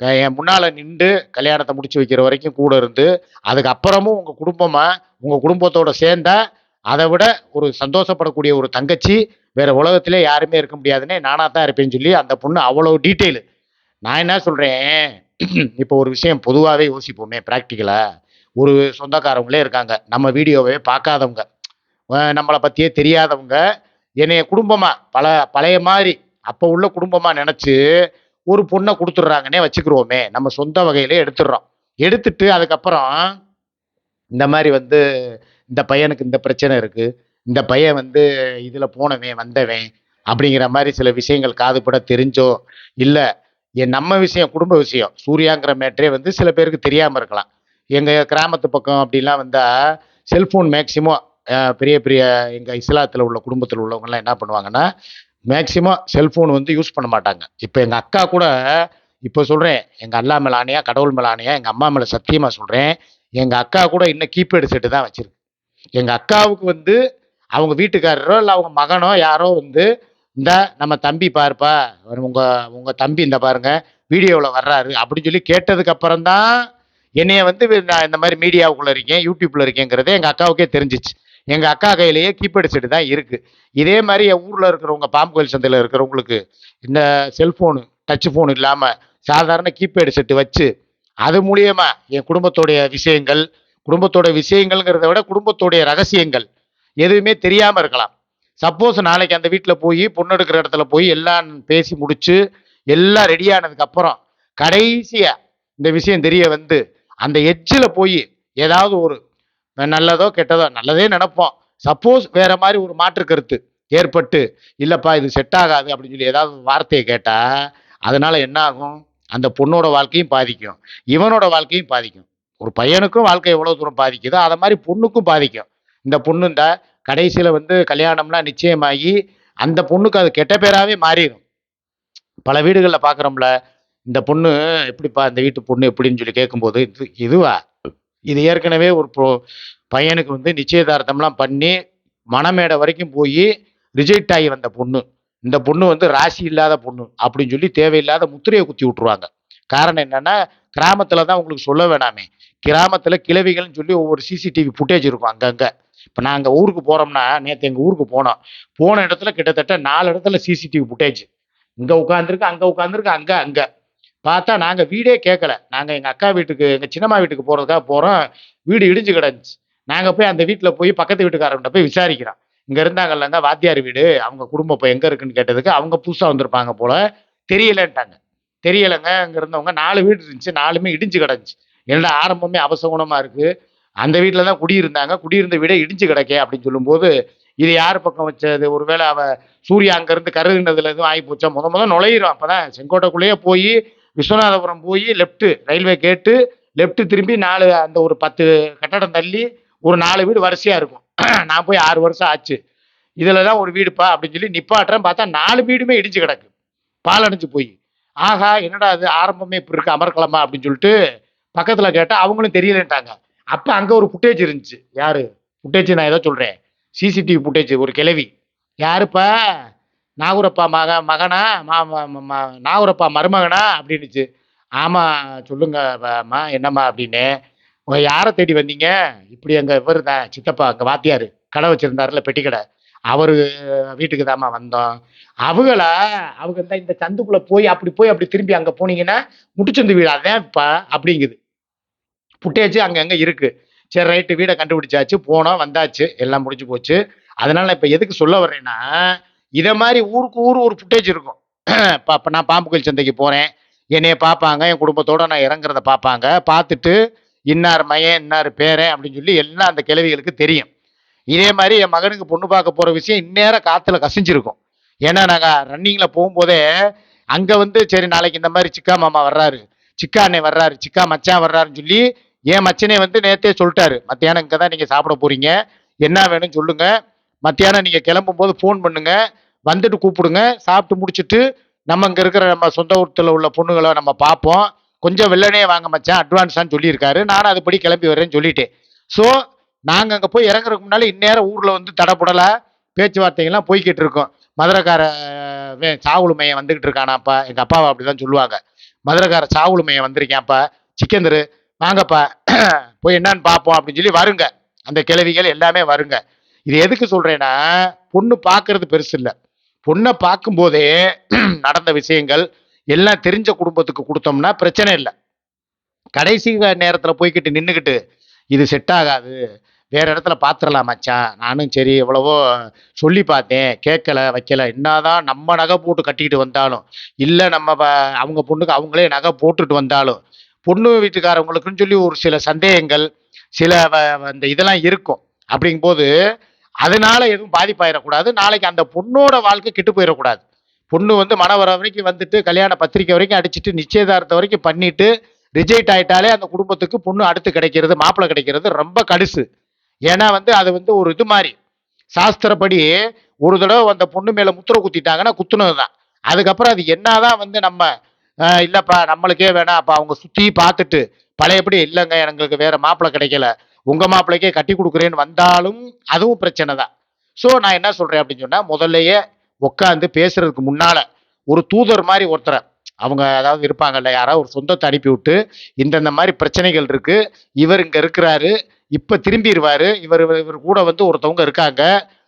என் முன்னால் நின்று கல்யாணத்தை முடிச்சு வைக்கிற வரைக்கும் கூட இருந்து அதுக்கப்புறமும் உங்கள் குடும்பமாக உங்கள் குடும்பத்தோட சேர்ந்தா அதை விட ஒரு சந்தோஷப்படக்கூடிய ஒரு தங்கச்சி வேற உலகத்திலே யாருமே இருக்க முடியாதுன்னே நானாக தான் இருப்பேன்னு சொல்லி அந்த பொண்ணு அவ்வளோ டீட்டெயிலு. நான் என்ன சொல்கிறேன் [CLEARS THROAT] இப்போ ஒரு விஷயம் பொதுவாகவே யோசிப்போமே ப்ராக்டிக்கலாக ஒரு சொந்தக்காரவங்களே இருக்காங்க நம்ம வீடியோவே பார்க்காதவங்க நம்மளை பற்றியே தெரியாதவங்க என்னைய குடும்பமாக பல பழைய மாதிரி அப்போ உள்ள குடும்பமாக நினச்சி ஒரு பொண்ணை கொடுத்துட்றாங்கன்னே வச்சுக்கிருவோமே. நம்ம சொந்த வகையிலே எடுத்துடுறோம். எடுத்துட்டு அதுக்கப்புறம் இந்த மாதிரி வந்து இந்த பையனுக்கு இந்த பிரச்சனை இருக்குது இந்த பையன் வந்து இதில் போனவன் வந்தவன் அப்படிங்கிற மாதிரி சில விஷயங்கள் காதுபட தெரிஞ்சோ இல்லை என் நம்ம விஷயம் குடும்ப விஷயம் சூர்யாங்கிற மேட்ரே வந்து சில பேருக்கு தெரியாமல் இருக்கலாம். எங்கள் கிராமத்து பக்கம் அப்படிலாம் வந்தால் செல்ஃபோன் மேக்சிமம் பெரிய பெரிய எங்கள் இஸ்லாத்தில் உள்ள குடும்பத்தில் உள்ளவங்கலாம் என்ன பண்ணுவாங்கன்னா மேக்சிமம் செல்ஃபோன் வந்து யூஸ் பண்ண மாட்டாங்க. இப்போ எங்கள் அக்கா கூட இப்போ சொல்கிறேன் எங்கள் அல்லா மேல ஆணையா கடவுள் மேல ஆணையா எங்கள் அம்மா மேலே சத்தியமாக சொல்கிறேன் எங்கள் அக்கா கூட இன்னும் கீபேடு செட்டு தான் வச்சுருக்கு. எங்கள் அக்காவுக்கு வந்து அவங்க வீட்டுக்காரரோ இல்லை அவங்க மகனோ யாரோ வந்து இந்த நம்ம தம்பி பாருப்பா உங்கள் உங்கள் தம்பி இந்த பாருங்க வீடியோவில் வர்றாரு அப்படின்னு சொல்லி கேட்டதுக்கு அப்புறம் தான் என்னைய வந்து நான் இந்த மாதிரி மீடியாவுக்குள்ளே இருக்கேன் யூடியூப்பில் இருக்கேங்கிறதே எங்கள் அக்காவுக்கே தெரிஞ்சிச்சு. எங்கள் அக்கா கையிலேயே கீபேடு செட்டு தான் இருக்குது இதே மாதிரி என் ஊரில் இருக்கிறவங்க பாம்பு கோயில் சந்தையில் இருக்கிறவங்களுக்கு இந்த செல்ஃபோனு டச் ஃபோன் இல்லாமல் சாதாரண கீபேடு செட்டு வச்சு அது மூலியமா என் குடும்பத்தோடைய விஷயங்கள் குடும்பத்தோட விஷயங்கள்ங்கிறத விட குடும்பத்தோடைய ரகசியங்கள் எதுவுமே தெரியாமல் இருக்கலாம். சப்போஸ் நாளைக்கு அந்த வீட்டில் போய் பொண்ணு எடுக்கிற இடத்துல போய் எல்லாம் பேசி முடிச்சு எல்லாம் ரெடி ஆனதுக்கப்புறம் கடைசியா இந்த விஷயம் தெரிய வந்து அந்த எட்ஜில் போய் ஏதாவது ஒரு நல்லதோ கெட்டதோ நல்லதே நினைப்போம் சப்போஸ் வேற மாதிரி ஒரு மாற்று கருத்து ஏற்பட்டு இல்லப்பா இது செட் ஆகாது அப்படின்னு சொல்லி ஏதாவது வார்த்தையை கேட்டால் அதனால என்ன ஆகும் அந்த பொண்ணோட வாழ்க்கையும் பாதிக்கும். இவனோட வாழ்க்கையும் பாதிக்கும். ஒரு பையனுக்கும் வாழ்க்கை எவ்வளோ தூரம் பாதிக்குதோ அதை மாதிரி பொண்ணுக்கும் பாதிக்கும். இந்த பொண்ணு இந்த கடைசியில் வந்து கல்யாணம்லாம் நிச்சயமாகி அந்த பொண்ணுக்கு அது கெட்ட பேராகவே மாறிடும். பல வீடுகளில் பார்க்குறோம்ல இந்த பொண்ணு எப்படிப்பா இந்த வீட்டு பொண்ணு எப்படின்னு சொல்லி கேட்கும்போது இது இதுவா? இது ஏற்கனவே ஒரு பையனுக்கு வந்து நிச்சயதார்த்தம்லாம் பண்ணி மணமேடை வரைக்கும் போய் ரிஜெக்ட் ஆகி வந்த பொண்ணு. இந்த பொண்ணு வந்து ராசி இல்லாத பொண்ணு அப்படின்னு சொல்லி தேவையில்லாத முத்திரையை குத்தி விட்ருவாங்க காரணம் என்னன்னா கிராமத்துல தான் உங்களுக்கு சொல்ல வேணாமே. கிராமத்துல கிழவிகள்னு சொல்லி ஒவ்வொரு சிசிடிவி ஃபுட்டேஜ் இருக்கும் அங்கங்க இப்போ நாங்கள் ஊருக்கு போறோம்னா நேற்று எங்கள் ஊருக்கு போனோம். போன இடத்துல கிட்டத்தட்ட நாலு இடத்துல சிசிடிவி ஃபுட்டேஜ் இங்கே உட்காந்துருக்கு அங்கே உட்காந்துருக்கு அங்கே அங்கே. பார்த்தா நாங்கள் வீடே கேட்கல நாங்கள் எங்கள் அக்கா வீட்டுக்கு எங்கள் சின்னம்மா வீட்டுக்கு போகிறதுக்காக போகிறோம் வீடு இடிஞ்சு கிடந்துச்சு. நாங்கள் போய் அந்த வீட்டில் போய் பக்கத்து வீட்டுக்காரங்கிட்ட போய் விசாரிக்கிறோம். இங்கே இருந்தாங்கல்லங்க வாத்தியார் வீடு. அவங்க குடும்பம் இப்போ எங்கே இருக்குன்னு கேட்டதுக்கு அவங்க புதுசாக வந்திருப்பாங்க போல் தெரியலன்ட்டாங்க. தெரியலைங்க அங்கே இருந்தவங்க நாலு வீடு இருந்துச்சு. நாலுமே இடிஞ்சு கிடந்துச்சு. என்னடா ஆரம்பமே அவசகுணமாக இருக்குது அந்த வீட்டில் தான் குடியிருந்தாங்க. குடியிருந்த வீடே இடிஞ்சு கிடக்கே அப்படின்னு சொல்லும்போது இது யார் பக்கம் வச்சது? ஒருவேளை அவ சூர்யா அங்கேருந்து கருதுனதுல எதுவும் ஆகி போச்சா முத முத நுழையிறோம். அப்போ தான் செங்கோட்டைக்குள்ளேயே போய் விஸ்வநாதபுரம் போய் லெஃப்ட்டு ரயில்வே கேட்டு லெஃப்ட்டு திரும்பி நாலு அந்த ஒரு பத்து கட்டடம் தள்ளி ஒரு நாலு வீடு வரிசையாக இருக்கும். [CLEARS THROAT] நான் போய் ஆறு வருஷம் ஆச்சு. இதில் தான் ஒரு வீடுப்பா அப்படின்னு சொல்லி நிப்பாட்டுறேன் பார்த்தா நாலு வீடுமே இடிஞ்சு கிடக்கு. பால் அடைஞ்சு போய். ஆஹா என்னடா அது ஆரம்பமே இப்படி இருக்கு அமர்கலமா அப்படின்னு சொல்லிட்டு பக்கத்தில் கேட்டால் அவங்களும் தெரியலன்ட்டாங்க. அப்போ அங்கே ஒரு ஃபுட்டேஜ் இருந்துச்சு. யார்? ஃபுட்டேஜ் நான் ஏதோ சொல்கிறேன் சிசிடிவி ஃபுட்டேஜ் ஒரு கிளவி யாருப்பா? நாகூரப்பா மக மகனா மா நாகூரப்பா மருமகனா அப்படின்னுச்சு. ஆமாம் சொல்லுங்க அம்மா என்னம்மா அப்படின்னு. உங்கள் யாரை தேடி வந்தீங்க? இப்படி அங்கே இவர் தான் சித்தப்பா அங்கே வாத்தியார் கடை வச்சிருந்தாருல பெட்டி கடை. அவர் வீட்டுக்கு தாம்மா வந்தோம். அவங்கள அவங்க தான் இந்த சந்துக்குள்ளே போய் அப்படி போய் அப்படி திரும்பி அங்கே போனீங்கன்னா முட்டுச்சந்து வீடு அதான்ப்பா அப்படிங்குது. புட்டேஜ்ஜு அங்கே அங்கே இருக்குது சரி ரைட்டு வீடை கண்டுபிடிச்சாச்சு போனோம் வந்தாச்சு எல்லாம் முடிஞ்சு போச்சு. அதனால் இப்போ எதுக்கு சொல்ல வர்றேன்னா இதை மாதிரி ஊருக்கு ஊர் ஒரு ஃபுட்டேஜ் இருக்கும். [CLEARS THROAT] இப்போ நான் பாம்பு கோயில் சந்தைக்கு போகிறேன் என்னைய பார்ப்பாங்க என் குடும்பத்தோட நான் இறங்குறத பார்ப்பாங்க பார்த்துட்டு இன்னார் மயன் இன்னார் பேரன் அப்படின்னு சொல்லி எல்லாம் அந்த கிழவிகளுக்கு தெரியும். இதே மாதிரி என் மகனுக்கு பொண்ணு பார்க்க போகிற விஷயம் இந்நேரம் காற்றுல கசிஞ்சிருக்கும். ஏன்னா நாங்கள் ரன்னிங்கில் போகும்போதே அங்கே வந்து சரி நாளைக்கு இந்த மாதிரி சிக்கா மாமா வர்றாரு சிக்கா அண்ணே வர்றாரு சிக்கா மச்சான் வர்றாருன்னு சொல்லி என் மச்சனே வந்து நேத்தே சொல்லிட்டாரு மத்தியானம் இங்கே தான் நீங்கள் சாப்பிட போறீங்க. என்ன வேணும்னு சொல்லுங்கள் மத்தியானம் நீங்கள் கிளம்பும் போது ஃபோன் பண்ணுங்க. வந்துட்டு கூப்பிடுங்க. சாப்பிட்டு முடிச்சுட்டு நம்ம இங்கே இருக்கிற நம்ம சொந்த ஊரத்தில் உள்ள பொண்ணுங்களை நம்ம பார்ப்போம். கொஞ்சம் வெள்ளனே வாங்க மச்சான். அட்வான்ஸான்னு சொல்லியிருக்காரு. நானும் அதுபடி கிளம்பி வரேன்னு சொல்லிட்டேன் ஸோ நாங்கள் அங்கே போய் இறங்குறதுக்கு முன்னால் இந்நேரம் ஊரில் வந்து தடப்படலை பேச்சுவார்த்தைகள்லாம் போய்கிட்டு இருக்கோம். மதுரைக்கார வே- சாவுளு மையம் இருக்கானாப்பா. எங்கள் அப்பாவை அப்படி தான் சொல்லுவாங்க. மதுரைக்கார சாவுளு மையம் வந்திருக்கேன்ப்பா சிக்கந்தரு வாங்கப்பா. போய் என்னன்னு பார்ப்போம் அப்படின்னு சொல்லி வருங்க. அந்த கிழவிகள் எல்லாமே வருங்க. இது எதுக்கு சொல்றேன்னா பொண்ணு பார்க்கறது பெருசு இல்லை. பொண்ணை பார்க்கும்போதே [CLEARS THROAT] நடந்த விஷயங்கள் எல்லாம் தெரிஞ்ச குடும்பத்துக்கு கொடுத்தோம்னா பிரச்சனை இல்லை. கடைசி நேரத்தில் போய்கிட்டு நின்றுக்கிட்டு இது செட் ஆகாது வேற இடத்துல பார்த்துடலாம் மச்சான். நானும் சரி எவ்வளவோ சொல்லி பார்த்தேன் கேட்கல வைக்கல. என்னதான் நம்ம நகை போட்டு கட்டிக்கிட்டு வந்தாலும் இல்லை நம்ம அவங்க பொண்ணுக்கு அவங்களே நகை போட்டுட்டு வந்தாலும் பொண்ணு வீட்டுக்காரவங்களுக்குன்னு சொல்லி ஒரு சில சந்தேகங்கள் சில வ- அந்த இதெல்லாம் இருக்கும். அப்படிங்கும்போது அதனால எதுவும் பாதிப்பாயிடக்கூடாது நாளைக்கு அந்த பொண்ணோட வாழ்க்கை கெட்டு போயிடக்கூடாது பொண்ணு வந்து மனவர வரைக்கும் வந்துட்டு கல்யாண பத்திரிக்கை வரைக்கும் அடிச்சுட்டு நிச்சயதார்த்தம் வரைக்கும் பண்ணிட்டு ரிஜெக்ட் ஆயிட்டாலே அந்த குடும்பத்துக்கு பொண்ணு அடுத்து கிடைக்கிறது மாப்பிள்ளை கிடைக்கிறது ரொம்ப கடுசு. ஏன்னா வந்து அது வந்து ஒரு இது மாதிரி. சாஸ்திரப்படி ஒரு தடவை அந்த பொண்ணு மேல முத்திர குத்திட்டாங்கன்னா குத்துனது தான் அதுக்கப்புறம் அது என்னதான் வந்து நம்ம இல்லைப்பா இல்லப்பா நம்மளுக்கே வேணாம். அப்ப அவங்க சுத்தி பார்த்துட்டு பழையபடி இல்லைங்க எங்களுக்கு வேற மாப்பிள்ளை கிடைக்கல. உங்க மாப்பிள்ளைக்கே கட்டி கொடுக்குறேன்னு வந்தாலும் அதுவும் பிரச்சனை தான் ஸோ நான் என்ன சொல்றேன் அப்படின்னு சொன்னா முதல்லையே உட்காந்து பேசுறதுக்கு முன்னால ஒரு தூதர் மாதிரி ஒருத்தரை அவங்க அதாவது இருப்பாங்கல்ல யாராவது ஒரு சொந்தத்தை அனுப்பி விட்டு இந்தந்த மாதிரி பிரச்சனைகள் இருக்கு இவர் இங்க இருக்கிறாரு இப்ப திரும்பிடுவாரு இவர் இவர் இவர் கூட வந்து ஒருத்தவங்க இருக்காங்க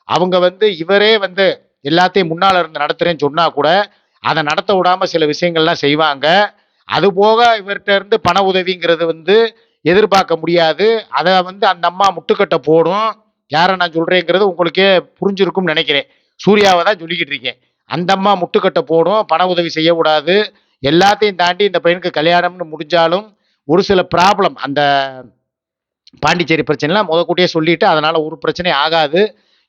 அவங்க வந்து இவரே வந்து எல்லாத்தையும் முன்னால இருந்து நடத்துறேன்னு சொன்னா கூட அதை நடத்த விடாம சில விஷயங்கள்லாம் செய்வாங்க. அது போக இவர்கிட்ட இருந்து பண உதவிங்கிறது வந்து எதிர்பார்க்க முடியாது. அதை வந்து அந்த அம்மா முட்டுக்கட்டை போடும். யாரை நான் சொல்கிறேங்கிறது உங்களுக்கே புரிஞ்சிருக்கும்னு நினைக்கிறேன். சூர்யாவை தான் சொல்லிக்கிட்டு இருக்கேன். அந்த அம்மா முட்டுக்கட்டை போடும். பண உதவி செய்யக்கூடாது. எல்லாத்தையும் தாண்டி இந்த பையனுக்கு கல்யாணம்னு முடிஞ்சாலும் ஒரு சில ப்ராப்ளம் அந்த பாண்டிச்சேரி பிரச்சனைலாம் முதக்கூட்டியே சொல்லிட்டு அதனால் ஒரு பிரச்சனை ஆகாது.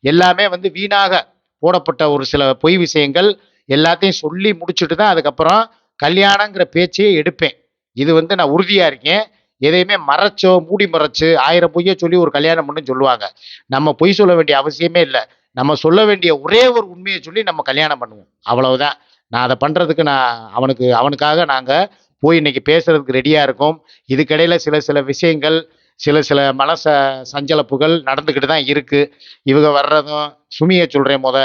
எல்லாமே வந்து வீணாக போடப்பட்ட ஒரு சில பொய் விஷயங்கள் எல்லாத்தையும் சொல்லி முடிச்சுட்டு தான் அதுக்கப்புறம் கல்யாணங்கிற பேச்சையே எடுப்பேன். இது வந்து நான் உறுதியாக இருக்கேன். எதையுமே மறைச்சோ மூடி மறைச்சு ஆயிரம் பொய்யோ சொல்லி ஒரு கல்யாணம் பண்ணு சொல்லுவாங்க. நம்ம பொய் சொல்ல வேண்டிய அவசியமே இல்லை. நம்ம சொல்ல வேண்டிய ஒரே ஒரு உண்மையை சொல்லி நம்ம கல்யாணம் பண்ணுவோம். அவ்வளவுதான். நான் அதை பண்ணுறதுக்கு நான் அவனுக்கு அவனுக்காக நாங்கள் போய் இன்னைக்கு பேசுறதுக்கு ரெடியாக இருக்கோம். இதுக்கிடையில் சில சில விஷயங்கள் சில சில மனச சஞ்சலப்புகள் நடந்துக்கிட்டு தான் இருக்குது இவங்க வர்றதும் சுமியை சொல்கிறேன் முத.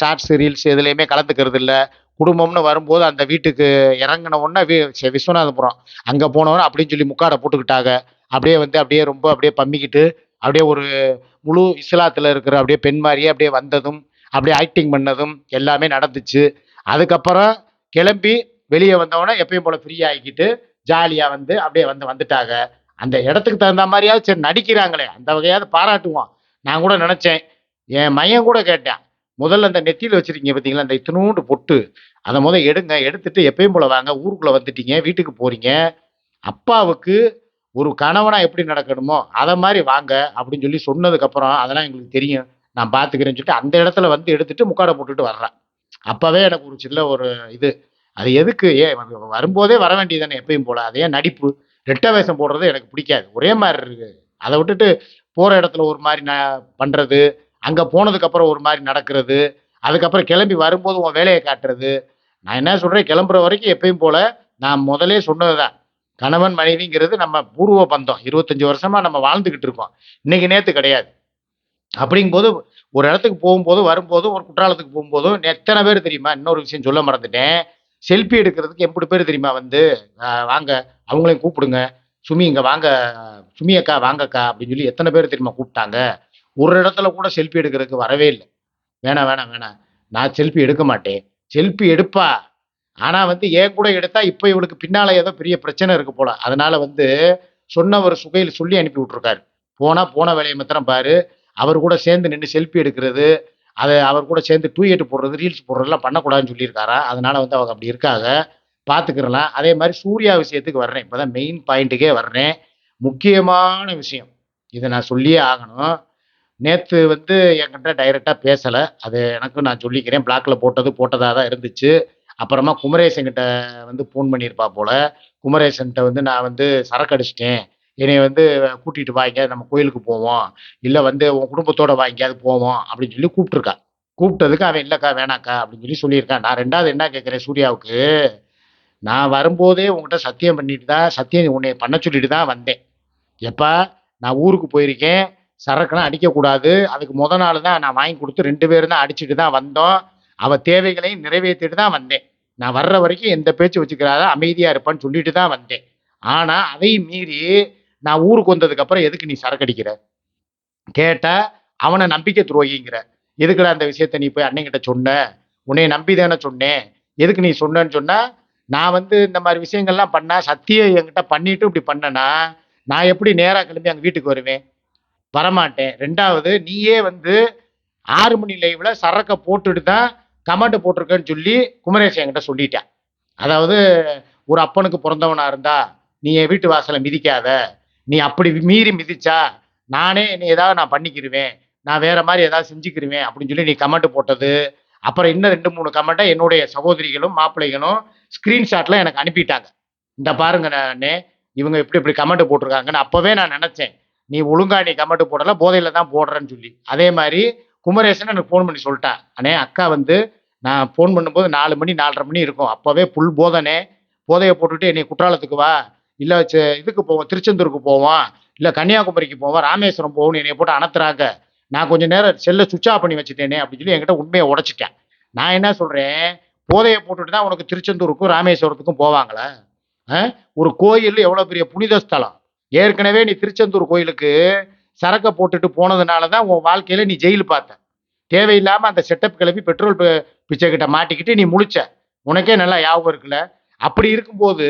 ஷார்ட்ஸ் ரீல்ஸ் எதுலேயுமே கலந்துக்கிறது இல்லை குடும்பம்னு வரும்போது அந்த வீட்டுக்கு இறங்கின உடனே வி விஸ்வநாதபுரம். அங்கே போனவொடனே அப்படின்னு சொல்லி முக்காடை போட்டுக்கிட்டாங்க. அப்படியே வந்து அப்படியே ரொம்ப அப்படியே பம்மிக்கிட்டு அப்படியே ஒரு முழு இஸ்லாத்தில் இருக்கிற அப்படியே பெண் மாதிரியே அப்படியே வந்ததும் அப்படியே ஆக்டிங் பண்ணதும் எல்லாமே நடந்துச்சு. அதுக்கப்புறம் கிளம்பி வெளியே வந்தவொடனே எப்பயும் போல ஃப்ரீ ஆகிக்கிட்டு ஜாலியாக வந்து அப்படியே வந்து வந்துட்டாங்க. அந்த இடத்துக்கு தகுந்த மாதிரியாவது சரி நடிக்கிறாங்களே அந்த வகையாவது பாராட்டுவோம். நான் கூட நினச்சேன். என் மையன் கூட கேட்டேன் முதல்ல அந்த நெத்தியில் வச்சுருக்கீங்க பார்த்தீங்களா அந்த இத்தினூண்டு பொட்டு? அதை முதல் எடுங்க. எடுத்துட்டு எப்பயும் போல வாங்க. ஊருக்குள்ளே வந்துட்டீங்க. வீட்டுக்கு போறீங்க. அப்பாவுக்கு ஒரு கணவனாக எப்படி நடக்கணுமோ அதை மாதிரி வாங்க அப்படின்னு சொல்லி சொன்னதுக்கப்புறம் அதெல்லாம் எங்களுக்கு தெரியும். நான் பார்த்துக்கிறேன்னு சொல்லிட்டு அந்த இடத்துல வந்து எடுத்துட்டு முக்காடை போட்டுட்டு வர்றேன். அப்போவே எனக்கு ஒரு சின்ன ஒரு இது. அது எதுக்கு? ஏன் வரும்போதே வர வேண்டியதானே எப்பயும் போல. அதே நடிப்பு. ரெட்ட வேஷம் போடுறது எனக்கு பிடிக்காது. ஒரே மாதிரி இருக்கு. அதை விட்டுட்டு போகிற இடத்துல ஒரு மாதிரி நான் பண்ணுறது அங்கே போனதுக்கப்புறம் ஒரு மாதிரி நடக்கிறது அதுக்கப்புறம் கிளம்பி வரும்போது உன் வேலையை காட்டுறது. நான் என்ன சொல்கிறேன் கிளம்புற வரைக்கும் எப்பயும் போல நான் முதலே சொன்னது தான் கணவன் மனைவிங்கிறது நம்ம பூர்வ பந்தம். இருபத்தஞ்சி வருஷமாக நம்ம வாழ்ந்துக்கிட்டு இருக்கோம். இன்னைக்கு நேற்று கிடையாது. அப்படிங்கும்போது ஒரு இடத்துக்கு போகும்போது வரும்போது ஒரு குற்றாலத்துக்கு போகும்போதும் எத்தனை பேர் தெரியுமா? இன்னொரு விஷயம் சொல்ல மறந்துட்டேன். செல்ஃபி எடுக்கிறதுக்கு எப்படி பேர் தெரியுமா வந்து? வாங்க அவங்களையும் கூப்பிடுங்க. சுமி இங்கே வாங்க. சுமி அக்கா வாங்கக்கா அப்படின்னு சொல்லி எத்தனை பேர் தெரியுமா கூப்பிட்டாங்க? ஒரு இடத்துல கூட செல்ஃபி எடுக்கிறதுக்கு வரவே இல்லை. வேணாம் வேணாம் வேணாம். நான் செல்ஃபி எடுக்க மாட்டேன். செல்ஃபி எடுப்பா. ஆனால் வந்து ஏன் கூட எடுத்தா இப்போ இவளுக்கு பின்னால் ஏதோ பெரிய பிரச்சனை இருக்கு போல. அதனால வந்து சொன்னவர் சுகையில் சொல்லி அனுப்பி விட்டுருக்காரு. போனால் போன வேலையை மாத்திரம் பாரு. அவர் கூட சேர்ந்து நின்று செல்ஃபி எடுக்கிறது அதை அவர் கூட சேர்ந்து டூயட் போடுறது ரீல்ஸ் போடுறதெல்லாம் பண்ணக்கூடாதுன்னு சொல்லியிருக்காரா? அதனால வந்து அவங்க அப்படி இருக்காங்க. பார்த்துக்கிறலாம் அதே மாதிரி சூர்யா விஷயத்துக்கு வர்றேன். இப்போதான் மெயின் பாயிண்ட்டுக்கே வர்றேன். முக்கியமான விஷயம். இதை நான் சொல்லியே ஆகணும். நேற்று வந்து என்கிட்ட டைரெக்டாக பேசலை. அது எனக்கும் நான் சொல்லிக்கிறேன். பிளாக்ல போட்டது போட்டதாக தான் இருந்துச்சு. அப்புறமா குமரேசன்கிட்ட வந்து ஃபோன் பண்ணியிருப்பா போல. குமரேசன்கிட்ட வந்து நான் வந்து சரக்கு அடிச்சிட்டேன். என்னை வந்து கூட்டிகிட்டு வாங்க நம்ம கோயிலுக்கு போவோம். இல்லை வந்து உன் குடும்பத்தோட வாங்கியாவது போவோம் அப்படின்னு சொல்லி கூப்பிட்டுருக்கா. கூப்பிட்டதுக்கு அவன் இல்லைக்கா வேணாக்கா அப்படின்னு சொல்லி சொல்லியிருக்கான் நான் ரெண்டாவது என்ன கேட்குறேன் சூர்யாவுக்கு நான் வரும்போதே உங்ககிட்ட சத்தியம் பண்ணிட்டு தான் சத்தியம் உன்னை பண்ண சொல்லிட்டு தான் வந்தேன். எப்பா நான் ஊருக்கு போயிருக்கேன். சரக்குலாம் அடிக்கக்கூடாது. அதுக்கு முத நாள் தான் நான் வாங்கி கொடுத்து ரெண்டு பேரும் தான் அடிச்சுட்டு தான் வந்தோம். அவ தேவைகளையும் நிறைவேற்றிட்டு தான் வந்தேன். நான் வர்ற வரைக்கும் எந்த பேச்சு வச்சுக்கிறாத அமைதியாக இருப்பான்னு சொல்லிட்டு தான் வந்தேன். ஆனால் அதையும் மீறி நான் ஊருக்கு வந்ததுக்கு அப்புறம் எதுக்கு நீ சரக்கு அடிக்கிற? கேட்டால் அவனை நம்பிக்கை துரோகிங்கிற. எதுக்குடா அந்த விஷயத்த நீ போய் அண்ணங்கிட்ட சொன்ன? உன்னை நம்பி தானே சொன்னேன். எதுக்கு நீ சொன்னேன்னு சொன்னால் நான் வந்து இந்த மாதிரி விஷயங்கள்லாம் பண்ணால் சத்தியம் என்கிட்ட பண்ணிட்டு இப்படி பண்ணனா நான் எப்படி நேராக கிளம்பி அங்கே வீட்டுக்கு வருவேன்? வரமாட்டேன். ரெண்டாவது நீயே வந்து ஆறு மணி லைவ்ல சரக்கை போட்டுட்டு தான் கமெண்ட் போட்டிருக்கேன்னு சொல்லி குமரேஷ் என்கிட்ட சொல்லிட்டேன் அதாவது ஒரு அப்பனுக்கு பிறந்தவனா இருந்தா நீ என் வீட்டு வாசலை மிதிக்காத. நீ அப்படி மீறி மிதிச்சா நானே என்னை ஏதாவது நான் பண்ணிக்கிருவேன். நான் வேற மாதிரி ஏதாவது செஞ்சுக்கிருவேன் அப்படின்னு சொல்லி நீ கமெண்ட் போட்டது. அப்புறம் இன்னும் ரெண்டு மூணு கமெண்ட்டை என்னுடைய சகோதரிகளும் மாப்பிள்ளைகளும் ஸ்க்ரீன்ஷாட்லாம் எனக்கு அனுப்பிட்டாங்க. இந்த பாருங்க நான் இவங்க எப்படி இப்படி கமெண்ட் போட்டிருக்காங்கன்னு அப்போவே நான் நினச்சேன். நீ ஒழுங்கா நீ கமெண்ட் போடல போதையில தான் போடுறேன்னு சொல்லி. அதே மாதிரி குமரேசன் எனக்கு ஃபோன் பண்ணி சொல்லிட்டேன் அண்ணே அக்கா வந்து நான் ஃபோன் பண்ணும்போது நாலு மணி நாலரை மணி இருக்கும். அப்போவே புல் போதனே போதையை போட்டுட்டு என்னை குற்றாலத்துக்கு வா. இல்லை இதுக்கு போவோம் திருச்செந்தூருக்கு போவோம். இல்லை கன்னியாகுமரிக்கு போவோம் ராமேஸ்வரம் போவோம்னு என்னை போட்டு அனுத்துறாங்க. நான் கொஞ்சம் நேரம் செல்லை சுவிச் ஆஃப் பண்ணி வச்சுட்டேனே அப்படின்னு சொல்லி என்கிட்ட உண்மையை உடச்சிட்டேன். நான் என்ன சொல்கிறேன் போதையை போட்டுட்டு தான் உனக்கு திருச்செந்தூருக்கும் ராமேஸ்வரத்துக்கும் போவாங்களே? ஆ? ஒரு கோயில் எவ்வளோ பெரிய புனித ஸ்தலம்? ஏற்கனவே நீ திருச்செந்தூர் கோயிலுக்கு சரக்கை போட்டுட்டு போனதுனால தான் உன் வாழ்க்கையில் நீ ஜெயில் பார்த்த. தேவையில்லாமல் அந்த செட்டப் கிளப்பி பெட்ரோல் பிச்சைக்கிட்ட பிச்சை மாட்டிக்கிட்டு நீ முழிச்ச. உனக்கே நல்லா ஞாபகம் இருக்குல்ல? அப்படி இருக்கும்போது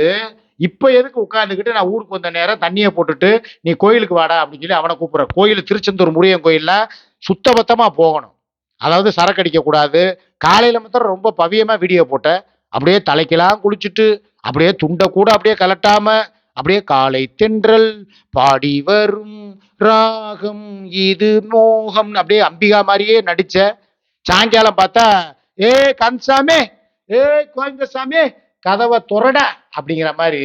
இப்போ எதுக்கு உட்காந்துக்கிட்டு நான் ஊருக்கு வந்த நேரம் தண்ணியை போட்டுட்டு நீ கோயிலுக்கு வாடா அப்படின்னு சொல்லி அவனை கூப்பிட்றேன் கோயில் திருச்செந்தூர் முருகன் கோயிலில் சுத்தபத்தமாக போகணும். அதாவது சரக்கு அடிக்கக்கூடாது காலையில் மாத்திரம் ரொம்ப பவியமாக வீடியோ போட்ட. அப்படியே தலைக்கெல்லாம் குளிச்சுட்டு அப்படியே துண்டை கூட அப்படியே கலட்டாமல் அப்படியே காலை தென்றல் பாடி வரும் ராகம். இது மோகம். அப்படியே அம்பிகா மாதிரியே நடிச்ச சாயங்காலம் பார்த்தா ஏ கன்சாமே ஏ கோயந்தசாமி கதவை துறடா அப்படிங்கிற மாதிரி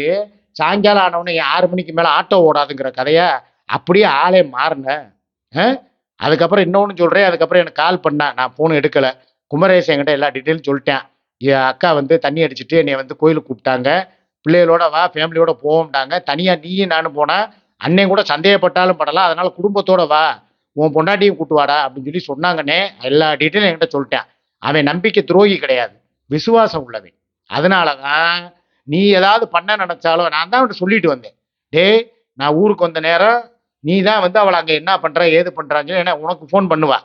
சாயங்காலம் ஆனவொடனே ஆறு மணிக்கு மேலே ஆட்டோ ஓடாதுங்கிற கதைய அப்படியே ஆளே மாறினேன் அதுக்கப்புறம் இன்னொன்று சொல்கிறேன் அதுக்கப்புறம் எனக்கு கால் பண்ணா. நான் ஃபோன் எடுக்கலை. குமரேசன் என்கிட்ட எல்லா டீட்டெயிலும் சொல்லிட்டேன். என் அக்கா வந்து தண்ணி அடிச்சுட்டு என்னை வந்து கோயிலுக்கு கூப்பிட்டாங்க. பிள்ளைகளோட வா ஃபேமிலியோட போவோம்ட்டாங்க தனியாக நீயும் நானும் போனால் அன்னையும் கூட சந்தேகப்பட்டாலும் படலாம். அதனால் குடும்பத்தோட வா. உன் பொண்டாட்டியும் கூட்டு வாடா அப்படின்னு சொல்லி சொன்னாங்கன்னே எல்லா டீட்டெயிலும் என்கிட்ட சொல்லிட்டேன். அவன் நம்பிக்கை துரோகி கிடையாது. விசுவாசம் உள்ளவன். அதனால தான் நீ ஏதாவது பண்ண நினச்சாலும் நான் தான் அவன்கிட்ட சொல்லிட்டு வந்தேன். டேய் நான் ஊருக்கு வந்த நேரம் நீ தான் வந்து அவளை அங்கே என்ன பண்ணுற ஏது பண்ணுறாங்கன்னு ஏன்னா உனக்கு ஃபோன் பண்ணுவா.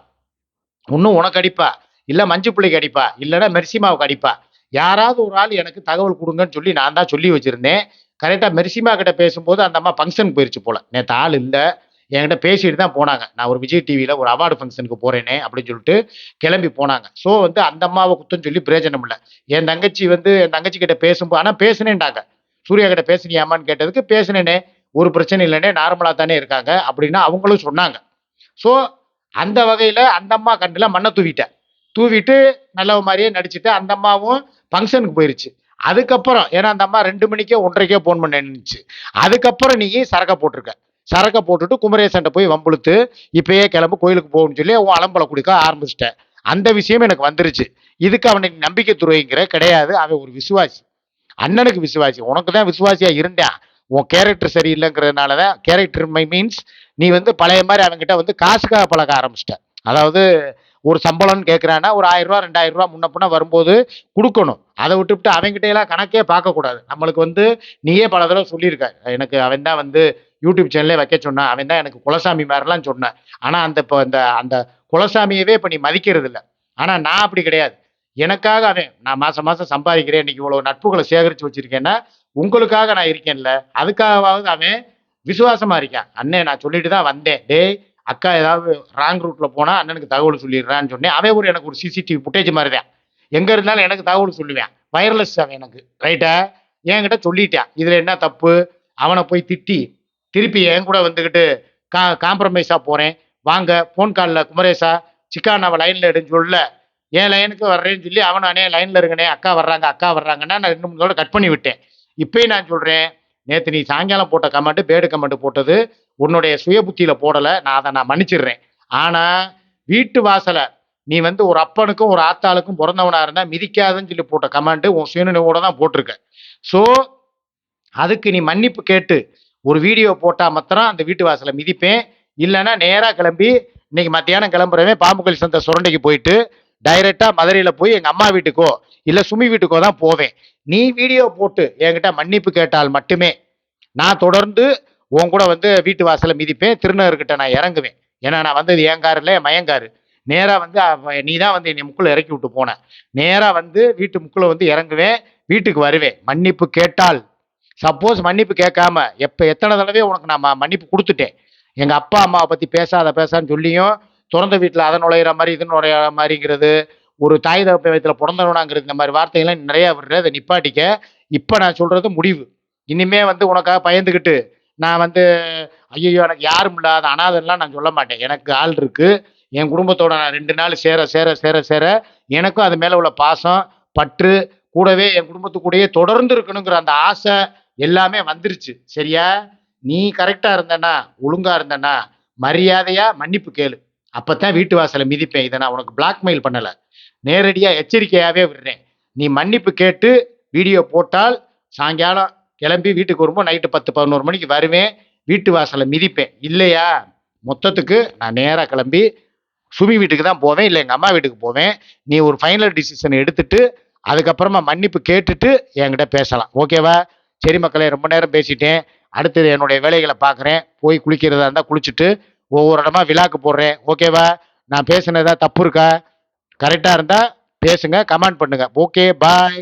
இன்னும் உனக்கு அடிப்பா. இல்லை மஞ்சு பிள்ளைக்கு அடிப்பா. இல்லைன்னா மெர்சிமாவுக்கு அடிப்பா. யாராவது ஒரு ஆள் எனக்கு தகவல் கொடுங்கன்னு சொல்லி நான் தான் சொல்லி வச்சுருந்தேன். கரெக்டாக மெர்சிமா கிட்ட பேசும்போது அந்த அம்மா ஃபங்க்ஷனுக்கு போயிடுச்சு போல. நேற்று ஆள் இல்லை. என்கிட்ட பேசிட்டு தான் போனாங்க. நான் ஒரு விஜய் டிவியில் ஒரு அவார்டு ஃபங்க்ஷனுக்கு போகிறேனே அப்படின்னு சொல்லிட்டு கிளம்பி போனாங்க. ஸோ வந்து அந்த அம்மாவை குத்தம் சொல்லி பிரயோஜனம் இல்லை. என் தங்கச்சி வந்து என் தங்கச்சி கிட்ட பேசும்போது ஆனால் பேசுனேன்டாங்க. சூர்யா கிட்ட பேசுனியாமான்னு கேட்டதுக்கு பேசுனேனே. ஒரு பிரச்சனை இல்லைனே நார்மலாக தானே இருக்காங்க. அப்படின்னா அவங்களும் சொன்னாங்க. ஸோ அந்த வகையில் அந்த அம்மா கண்டில் மண்ணை தூவிட்டேன். தூவிட்டு நல்ல மாதிரியே நடிச்சுட்டு அந்த அம்மாவும் ஃபங்க்ஷனுக்கு போயிருச்சு. அதுக்கப்புறம் ஏன்னா அந்த அம்மா ரெண்டு மணிக்கே ஒன்றரைக்கே ஃபோன் பண்ண நின்றுச்சு அதுக்கப்புறம் நீ சரக்கை போட்டிருக்க. சரக்கை போட்டுட்டு குமரேசன்ட்ட போய் வம்புழுத்து இப்பயே கிளம்பு கோயிலுக்கு போகணும்னு சொல்லி உன் அலம்பலை குடிக்க ஆரம்பிச்சிட்டேன் அந்த விஷயம் எனக்கு வந்துருச்சு. இதுக்கு அவனை நம்பிக்கை துறைங்கிற கிடையாது. அவன் ஒரு விசுவாசி. அண்ணனுக்கு விசுவாசி. உனக்கு தான் விசுவாசியா இருந்தேன் உன் கேரக்டர் சரியில்லைங்கிறதுனால தான் கேரக்டர் மை மீன்ஸ் நீ வந்து பழைய மாதிரி அவன்கிட்ட வந்து காசுக்காக பழக ஆரம்பிச்சிட்ட. அதாவது ஒரு சம்பளம்னு கேட்குறான்னா ஒரு ஆயிரம் ரூபா ரெண்டாயிரம் ரூபா முன்ன பின்ன வரும்போது கொடுக்கணும். அதை விட்டுவிட்டு அவங்ககிட்ட எல்லாம் கணக்கே பார்க்கக்கூடாது. நம்மளுக்கு வந்து நீயே பல தடவை சொல்லியிருக்க எனக்கு அவன் தான் வந்து யூடியூப் சேனலே வைக்க சொன்னான். அவன் தான் எனக்கு குலசாமி மாதிரிலாம் சொன்னேன். ஆனால் அந்த இப்போ அந்த அந்த குலசாமியவே இப்போ நீ மதிக்கிறது இல்லை ஆனால் நான் அப்படி கிடையாது. எனக்காக அவன் நான் மாதம் மாதம் சம்பாதிக்கிறேன். இன்னைக்கு இவ்வளோ நட்புகளை சேகரித்து வச்சுருக்கேன்னா உங்களுக்காக நான் இருக்கேன்ல. அதுக்காகவாவது அவன் விசுவாசமாக இருக்கான். அண்ணே நான் சொல்லிட்டு தான் வந்தேன். டேய் அக்கா ஏதாவது ராங் ரூட்ல போனா அண்ணனுக்கு தகவல் சொல்லிடுறான்னு சொன்னேன். அவன் ஒரு எனக்கு ஒரு சிசிடிவி ஃபுட்டேஜ் மாதிரி தான். எங்க இருந்தாலும் எனக்கு தகவல் சொல்லுவேன். வயர்லெஸ் அவன் எனக்கு. ரைட்டா என்கிட்ட சொல்லிட்டான் இதுல என்ன தப்பு? அவனை போய் திட்டி. திருப்பி என் கூட வந்துக்கிட்டு கா காம்ப்ரமைஸா போறேன். வாங்க ஃபோன் காலில் குமரேசா அவன் லைன்ல எடுன்னு சொல்ல. என் லைனுக்கு வர்றேன்னு சொல்லி அவன் அண்ணே லைன்ல இருக்கனே அக்கா வர்றாங்க அக்கா வர்றாங்கன்னா நான் ரெண்டு மூணு தடவை கட் பண்ணி விட்டேன். இப்பயும் நான் சொல்றேன் நேற்று நீ சாயங்காலம் போட்ட கமெண்ட் பேடு கமெண்ட் போட்டது உன்னுடைய சுய புத்தியில போடலை நான் அதை நான் மன்னிச்சிடுறேன். ஆனா வீட்டு வாசலை நீ வந்து ஒரு அப்பனுக்கும் ஒரு ஆத்தாளுக்கும் பிறந்தவனா இருந்தா மிதிக்காதுன்னு சொல்லி போட்ட கமெண்ட் உன் சுயநினைவோட தான் போட்டிருக்க. ஸோ அதுக்கு நீ மன்னிப்பு கேட்டு ஒரு வீடியோ போட்டா மாத்திரம் அந்த வீட்டு வாசலை மிதிப்பேன். இல்லைன்னா நேராக கிளம்பி இன்னைக்கு மத்தியானம் கிளம்புறவே பாம்புக்கல் சந்தை சுரண்டைக்கு போயிட்டு டைரெக்டாக மதுரையில போய் எங்க அம்மா வீட்டுக்கோ இல்லை சுமி வீட்டுக்கோ தான் போவேன். நீ வீடியோ போட்டு என்கிட்ட மன்னிப்பு கேட்டால் மட்டுமே நான் தொடர்ந்து உன் கூட வந்து வீட்டு வாசலை மிதிப்பேன் திருநகர்கிட்ட நான் இறங்குவேன். ஏன்னா நான் வந்தது என் காரு இல்லை மயங்காரு. நேராக வந்து நீ தான் வந்து என்னை முக்குள்ள இறக்கி விட்டு போன. நேராக வந்து வீட்டு முக்குள்ள வந்து இறங்குவேன் வீட்டுக்கு வருவேன். மன்னிப்பு கேட்டால். சப்போஸ் மன்னிப்பு கேட்காம எப்போ எத்தனை தடவை உனக்கு நான் மன்னிப்பு கொடுத்துட்டேன். எங்கள் அப்பா அம்மாவை பற்றி பேசாத பேசான்னு சொல்லியும் திறந்த வீட்டில் அதை நுழையிற மாதிரி இது நுழையிற மாதிரிங்கிறது ஒரு தாய் தகப்பத்தில் பிறந்தவனாங்கிறது இந்த மாதிரி வார்த்தைகள்லாம் நிறையா விடுற அதை நிப்பாட்டிக்க. இப்போ நான் சொல்கிறது முடிவு. இனிமே வந்து உனக்காக பயந்துக்கிட்டு நான் வந்து ஐயோ எனக்கு யாரும் இல்லாத அனாதெல்லாம் நான் சொல்ல மாட்டேன். எனக்கு ஆள் இருக்கு. என் குடும்பத்தோட நான் ரெண்டு நாள் சேர சேர சேர சேர எனக்கும் அது மேலே உள்ள பாசம் பற்று கூடவே என் குடும்பத்து கூடயே தொடர்ந்து இருக்கணுங்கிற அந்த ஆசை எல்லாமே வந்துருச்சு. சரியா? நீ கரெக்டாக இருந்தனா ஒழுங்காக இருந்தனா மரியாதையா மன்னிப்பு கேளு. அப்பதான் வீட்டு வாசலை மிதிப்பேன். இதை நான் உனக்கு பிளாக்மெயில் பண்ணலை. நேரடியாக எச்சரிக்கையாகவே விடுறேன். நீ மன்னிப்பு கேட்டு வீடியோ போட்டால் சாயங்காலம் கிளம்பி வீட்டுக்கு வரும்போது நைட்டு பத்து பதினோரு மணிக்கு வருவேன். வீட்டு வாசலை மிதிப்பேன். இல்லையா? மொத்தத்துக்கு நான் நேராக கிளம்பி சுமி வீட்டுக்கு தான் போவேன். இல்லை எங்கள் அம்மா வீட்டுக்கு போவேன். நீ ஒரு ஃபைனல் டிசிஷன் எடுத்துட்டு அதுக்கப்புறமா மன்னிப்பு கேட்டுட்டு என்கிட்ட பேசலாம். ஓகேவா சரி மக்களே ரொம்ப நேரம் பேசிட்டேன். அடுத்தது என்னுடைய வேலைகளை பார்க்குறேன். போய் குளிக்கிறதா இருந்தால் குளிச்சுட்டு ஒவ்வொரு இடமா விழாக்கு போடுறேன். ஓகேவா நான் பேசுனதா தப்பு இருக்கா? கரெக்டாக இருந்தால் பேசுங்க கமெண்ட் பண்ணுங்க. Okay bye